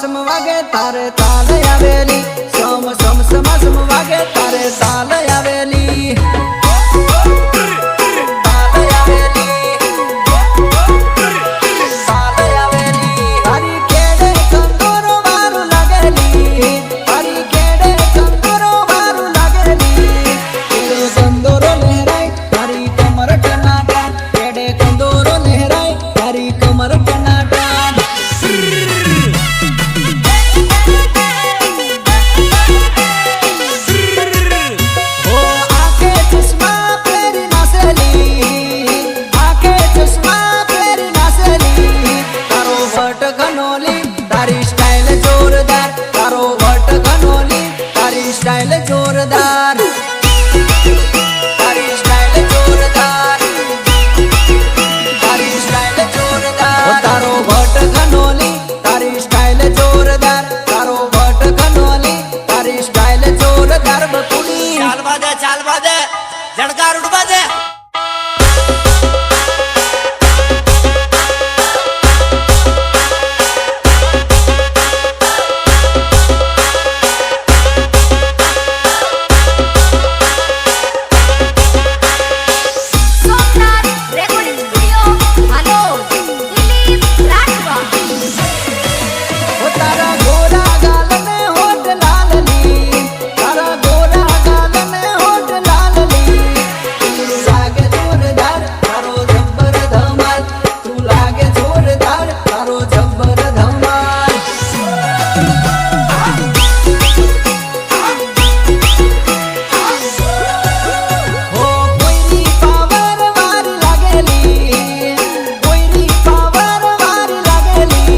સમ વાગે તારે તાલ આવેલી સમ સમ સમ વાગે તારે તાલ આવેલી. দাদার